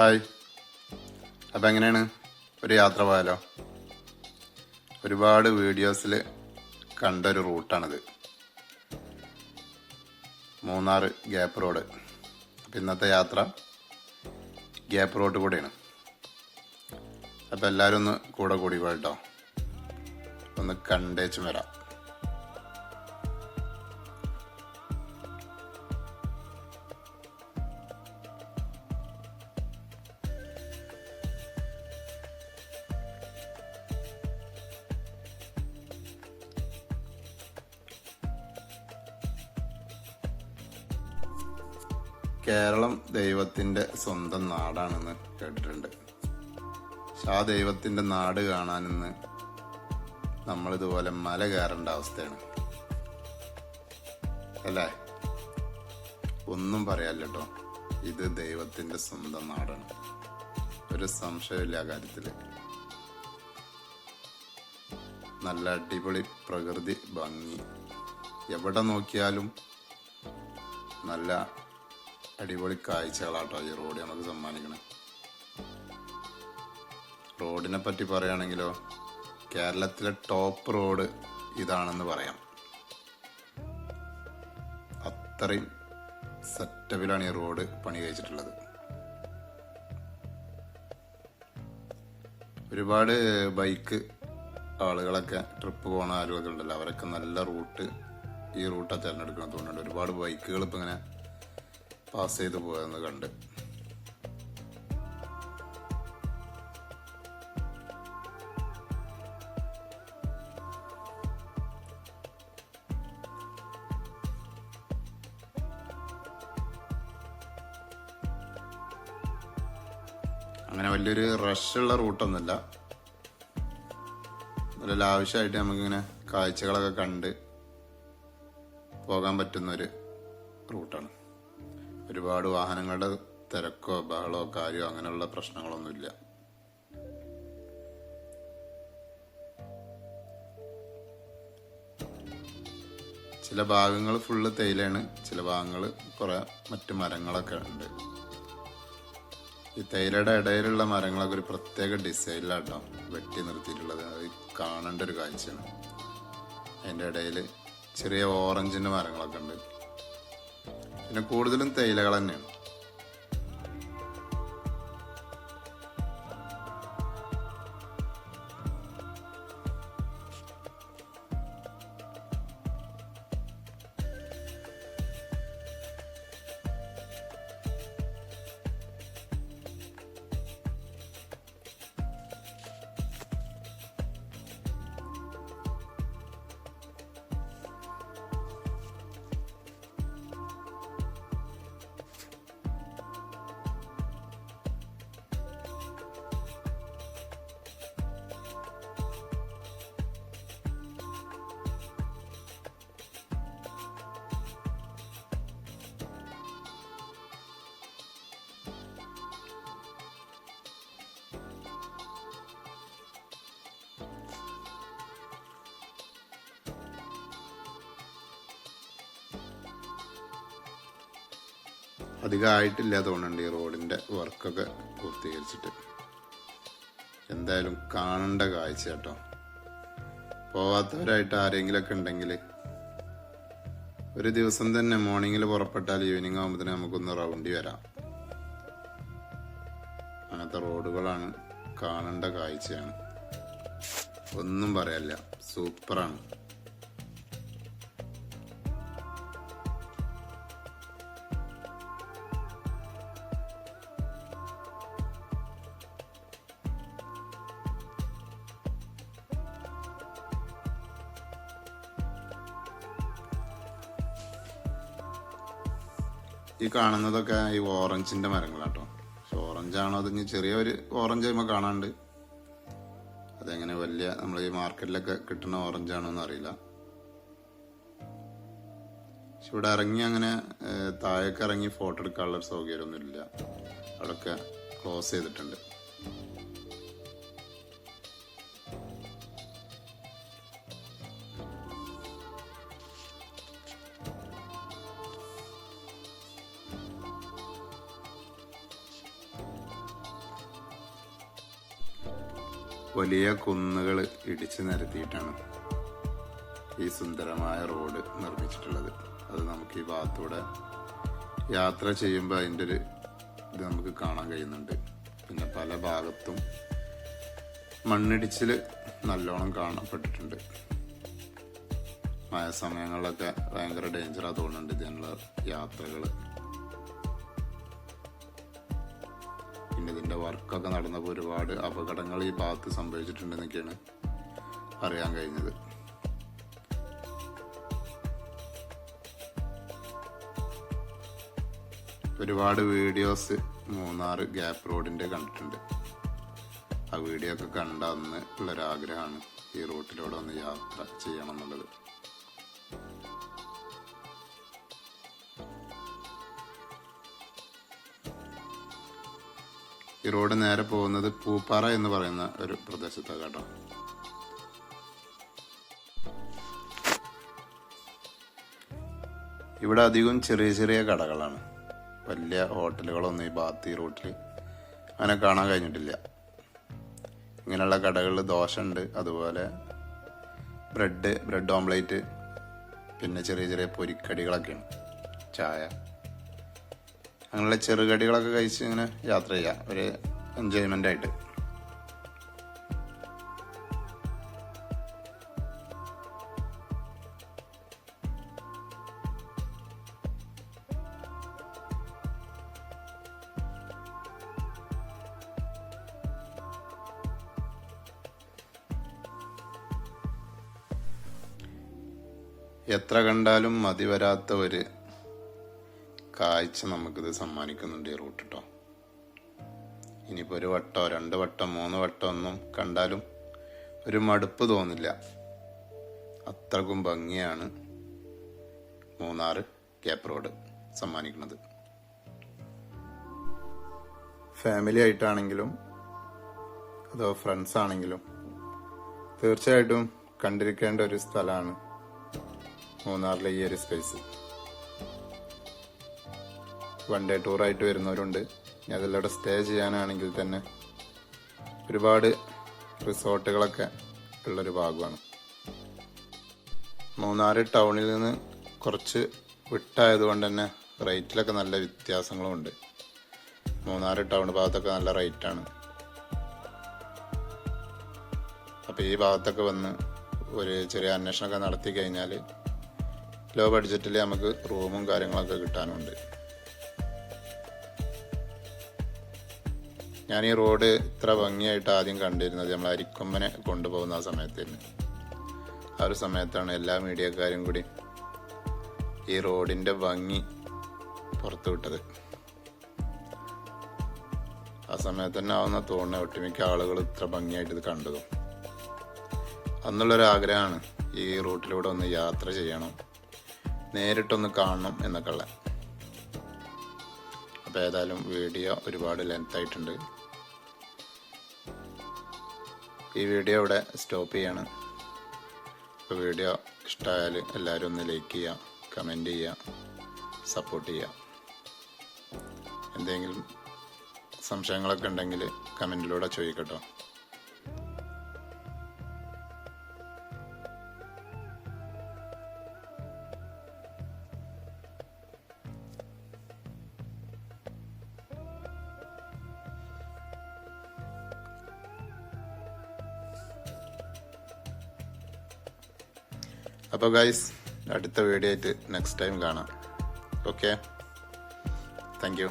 Hi. അപ്പം എങ്ങനെയാണ് ഒരു യാത്ര പോയാലോ? ഒരുപാട് വീഡിയോസിൽ കണ്ട ഒരു റൂട്ടാണിത്. Munnar gap road. അപ്പം ഇന്നത്തെ യാത്ര ഗ്യാപ്പ് റോഡ് കൂടെയാണ്. അപ്പം എല്ലാവരും ഒന്ന് കൂടെ കൂടി പോയിട്ടോ ഒന്ന് കണ്ടേച്ചും വരാം. കേരളം ദൈവത്തിന്റെ സ്വന്തം നാടാണെന്ന് കേട്ടിട്ടുണ്ട്. ആ ദൈവത്തിന്റെ നാട് കാണാനെന്ന് നമ്മളിതുപോലെ മല കയറേണ്ട അവസ്ഥയാണ്. അല്ലേ? ഒന്നും പറയാല്ല കേട്ടോ. ഇത് ദൈവത്തിന്റെ സ്വന്തം നാടാണ്. ഒരു സംശയമില്ല ആ കാര്യത്തിൽ. നല്ല അടിപൊളി പ്രകൃതി ഭംഗി. എവിടെ നോക്കിയാലും നല്ല അടിപൊളി കാഴ്ചകളാട്ടോ ഈ റോഡ് നമുക്ക് സമ്മാനിക്കണേ. റോഡിനെ പറ്റി പറയുകയാണെങ്കിലോ കേരളത്തിലെ ടോപ്പ് റോഡ് ഇതാണെന്ന് പറയാം. അത്രയും സെറ്റപ്പിലാണ് ഈ റോഡ് പണി കഴിച്ചിട്ടുള്ളത്. ഒരുപാട് ബൈക്ക് ആളുകളൊക്കെ ട്രിപ്പ് പോകുന്ന ആളുകളൊക്കെ ഉണ്ടല്ലോ. അവരൊക്കെ നല്ല റൂട്ട് ഈ റൂട്ടാണ് തിരഞ്ഞെടുക്കണം തോന്നുന്നുണ്ട്. ഒരുപാട് ബൈക്കുകൾ ഇപ്പം ഇങ്ങനെ പാസ് ചെയ്ത് പോയെന്ന് കണ്ട്. അങ്ങനെ വലിയൊരു റഷുള്ള റൂട്ടൊന്നുമില്ല നല്ല ലാവശ്യമായിട്ട് നമുക്കിങ്ങനെ കാഴ്ചകളൊക്കെ കണ്ട് പോകാൻ പറ്റുന്ന ഒരു റൂട്ടാണ് ഒരുപാട് വാഹനങ്ങളുടെ തിരക്കോ ബഹളോ കാര്യോ അങ്ങനെയുള്ള പ്രശ്നങ്ങളൊന്നുമില്ല. ചില ഭാഗങ്ങൾ ഫുള്ള് തേയിലയാണ് ചില ഭാഗങ്ങൾ കുറെ മറ്റു മരങ്ങളൊക്കെ ഉണ്ട്. ഈ തേയിലയുടെ ഇടയിലുള്ള മരങ്ങളൊക്കെ ഒരു പ്രത്യേക ഡിസൈനിലാട്ടോ വെട്ടി നിർത്തിയിട്ടുള്ളത്. അത് കാണേണ്ട ഒരു കാഴ്ചയാണ്. അതിന്റെ ഇടയിൽ ചെറിയ ഓറഞ്ചിന്റെ മരങ്ങളൊക്കെ ഉണ്ട്. പിന്നെ കൂടുതലും തേയിലകൾ തന്നെയാണ്. അധികം ആയിട്ടില്ല തോന്നുന്നുണ്ട് ഈ റോഡിന്റെ വർക്കൊക്കെ പൂർത്തീകരിച്ചിട്ട്. എന്തായാലും കാണേണ്ട കാഴ്ച കേട്ടോ. പോവാത്തവരായിട്ട് ആരെങ്കിലൊക്കെ ഉണ്ടെങ്കിൽ ഒരു ദിവസം തന്നെ മോർണിംഗിൽ പുറപ്പെട്ടാൽ ഈവനിങ് ആകുമ്പോഴത്തേന് നമുക്കൊന്ന് റൗണ്ടി വരാം. അങ്ങനത്തെ റോഡുകളാണ് കാണേണ്ട കാഴ്ചയാണ്. ഒന്നും പറയല്ല സൂപ്പറാണ്. ഈ കാണുന്നതൊക്കെ ഈ ഓറഞ്ചിന്റെ മരങ്ങളാട്ടോ. പക്ഷെ ഓറഞ്ചാണോ അതിങ്ങനെ ഇനി ചെറിയൊരു ഓറഞ്ച് ആയിമ്മ കാണാണ്ട്. അതെങ്ങനെ വലിയ നമ്മൾ ഈ മാർക്കറ്റിലൊക്കെ കിട്ടുന്ന ഓറഞ്ചാണോ എന്ന് അറിയില്ല. പക്ഷെ ഇവിടെ ഇറങ്ങി അങ്ങനെ താഴേക്ക് ഇറങ്ങി ഫോട്ടോ എടുക്കാനുള്ള സൗകര്യമൊന്നുമില്ല. അവിടെയൊക്കെ ക്ലോസ് ചെയ്തിട്ടുണ്ട്. വലിയ കുന്നുകൾ ഇടിച്ചു നിരത്തിയിട്ടാണ് ഈ സുന്ദരമായ റോഡ് നിർമ്മിച്ചിട്ടുള്ളത്. അത് നമുക്ക് ഈ ഭാഗത്തൂടെ യാത്ര ചെയ്യുമ്പോൾ അതിന്റെ ഒരു ഇത് നമുക്ക് കാണാൻ കഴിയുന്നുണ്ട്. പിന്നെ പല ഭാഗത്തും മണ്ണിടിച്ചിൽ നല്ലോണം കാണപ്പെട്ടിട്ടുണ്ട്. മഴ സമയങ്ങളിലൊക്കെ ഭയങ്കര ഡേഞ്ചറാണ് തോന്നുന്നുണ്ട് ഇതിനുള്ള യാത്രകൾ പിന്നെ ഇതിന്റെ വർക്കൊക്കെ നടന്നപ്പോൾ ഒരുപാട് അപകടങ്ങൾ ഈ ഭാഗത്ത് സംഭവിച്ചിട്ടുണ്ടെന്നൊക്കെയാണ് അറിയാൻ കഴിഞ്ഞത്. ഒരുപാട് വീഡിയോസ് മൂന്നാർ ഗ്യാപ്പ് റോഡിന്റെ കണ്ടിട്ടുണ്ട്. ആ വീഡിയോ ഒക്കെ കണ്ട അന്ന് ഉള്ളൊരാഗ്രഹമാണ് ഈ റൂട്ടിലൂടെ ഒന്ന് യാത്ര ചെയ്യണം എന്നുള്ളത്. ഈ റോഡ് നേരെ പോകുന്നത് പൂപ്പാറ എന്ന് പറയുന്ന ഒരു പ്രദേശത്താണ് കേട്ടോ. ഇവിടെ അധികം ചെറിയ ചെറിയ കടകളാണ്. വലിയ ഹോട്ടലുകളൊന്നും ഈ ബാത്തി റൂട്ടിൽ അങ്ങനെ കാണാൻ കഴിഞ്ഞിട്ടില്ല. ഇങ്ങനെയുള്ള കടകളിൽ ദോശ ഉണ്ട് അതുപോലെ ബ്രെഡ് ബ്രെഡ് ഓംലേറ്റ് പിന്നെ ചെറിയ ചെറിയ പൊരിക്കടികളൊക്കെയാണ്. ചായ. അങ്ങനെയുള്ള ചെറുകടികളൊക്കെ കഴിച്ച് ഇങ്ങനെ യാത്ര ചെയ്യാം. ഒരു എൻജോയ്മെന്റ് ആയിട്ട്. എത്ര കണ്ടാലും മതി വരാത്ത ഒരു കാഴ്ച നമുക്കിത് സമ്മാനിക്കുന്നുണ്ട് ഈ റൂട്ട് കേട്ടോ ഇനിയിപ്പോൾ ഒരു വട്ടോ രണ്ട് വട്ടം മൂന്ന് വട്ടം ഒന്നും കണ്ടാലും ഒരു മടുപ്പ് തോന്നില്ല. അത്രക്കും ഭംഗിയാണ് മൂന്നാർ ക്യാപ് റോഡ് സമ്മാനിക്കുന്നത്. ഫാമിലി ആയിട്ടാണെങ്കിലും അതോ ഫ്രണ്ട്സ് ആണെങ്കിലും തീർച്ചയായിട്ടും കണ്ടിരിക്കേണ്ട ഒരു സ്ഥലമാണ് മൂന്നാറിലെ ഈ ഒരു സ്പേസ് വൺ ഡേ ടൂറായിട്ട് വരുന്നവരുണ്ട്. ഇനി അതിലൂടെ സ്റ്റേ ചെയ്യാനാണെങ്കിൽ തന്നെ ഒരുപാട് റിസോർട്ടുകളൊക്കെ ഉള്ളൊരു ഭാഗമാണ്. മൂന്നാറ് ടൗണിൽ നിന്ന് കുറച്ച് വിട്ടായതുകൊണ്ട് തന്നെ റേറ്റിലൊക്കെ നല്ല വ്യത്യാസങ്ങളും ഉണ്ട് മൂന്നാർ ടൗൺ ഭാഗത്തൊക്കെ നല്ല റേറ്റാണ്. അപ്പോൾ ഈ ഭാഗത്തൊക്കെ വന്ന് ഒരു ചെറിയ അന്വേഷണമൊക്കെ നടത്തി കഴിഞ്ഞാൽ ലോ ബഡ്ജറ്റിൽ നമുക്ക് റൂമും കാര്യങ്ങളൊക്കെ കിട്ടാനുണ്ട്. ഞാൻ ഈ റോഡ് ഇത്ര ഭംഗിയായിട്ട് ആദ്യം കണ്ടിരുന്നത് നമ്മൾ അരിക്കൊമ്പനെ കൊണ്ടുപോകുന്ന ആ സമയത്തിന് ആ ഒരു സമയത്താണ് എല്ലാ മീഡിയക്കാരും കൂടി ഈ റോഡിന്റെ ഭംഗി പുറത്തുവിട്ടത് ആ സമയത്ത് തന്നെ ആവുന്ന തോന്നുന്ന ഒട്ടുമിക്ക ആളുകൾ ഇത്ര ഭംഗിയായിട്ട് ഇത് കണ്ടതും. അന്നുള്ളൊരാഗ്രഹമാണ് ഈ റൂട്ടിലൂടെ ഒന്ന് യാത്ര ചെയ്യണം നേരിട്ടൊന്ന് കാണണം എന്നൊക്കെ അപ്പോൾ ഏതായാലും വീഡിയോ ഒരുപാട് ലെങ്ത് ആയിട്ടുണ്ട്. ഈ വീഡിയോ ഇവിടെ സ്റ്റോപ്പ് ചെയ്യാണ്. അപ്പോൾ വീഡിയോ ഇഷ്ടമായാൽ എല്ലാവരും ഒന്ന് ലൈക്ക് ചെയ്യുക കമന്റ് ചെയ്യുക സപ്പോർട്ട് ചെയ്യുക എന്തെങ്കിലും സംശയങ്ങളൊക്കെ ഉണ്ടെങ്കിൽ കമന്റിലൂടെ ചോദിക്കട്ടോ അപ്പോൾ ഗൈസ് അടുത്ത വീഡിയോ ആയിട്ട് നെക്സ്റ്റ് ടൈം കാണാം. Okay thank you